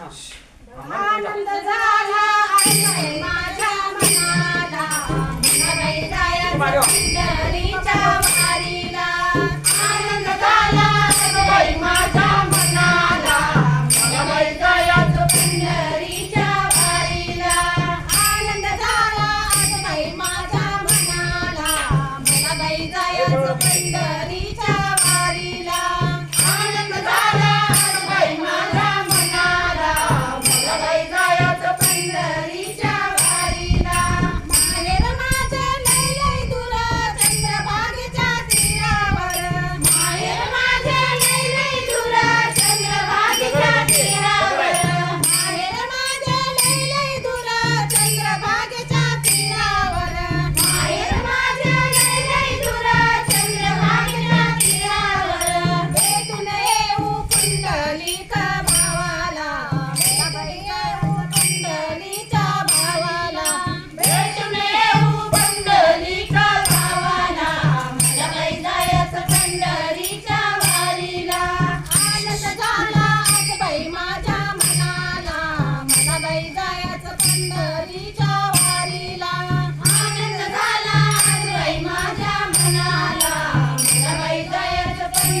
啊。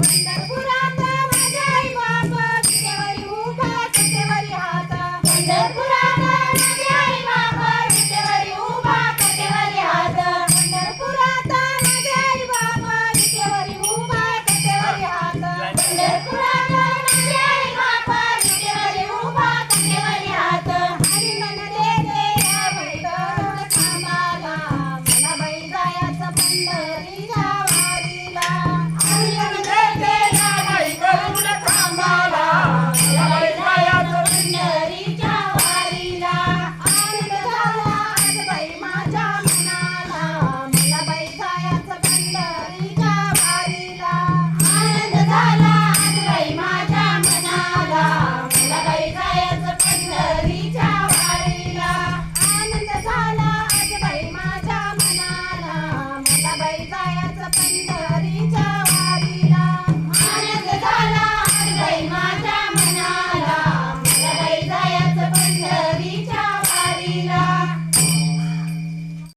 पंढरपुरात माझ्या आई बाप देवरी उभा देवरी हाता. Pandharpur coisa pra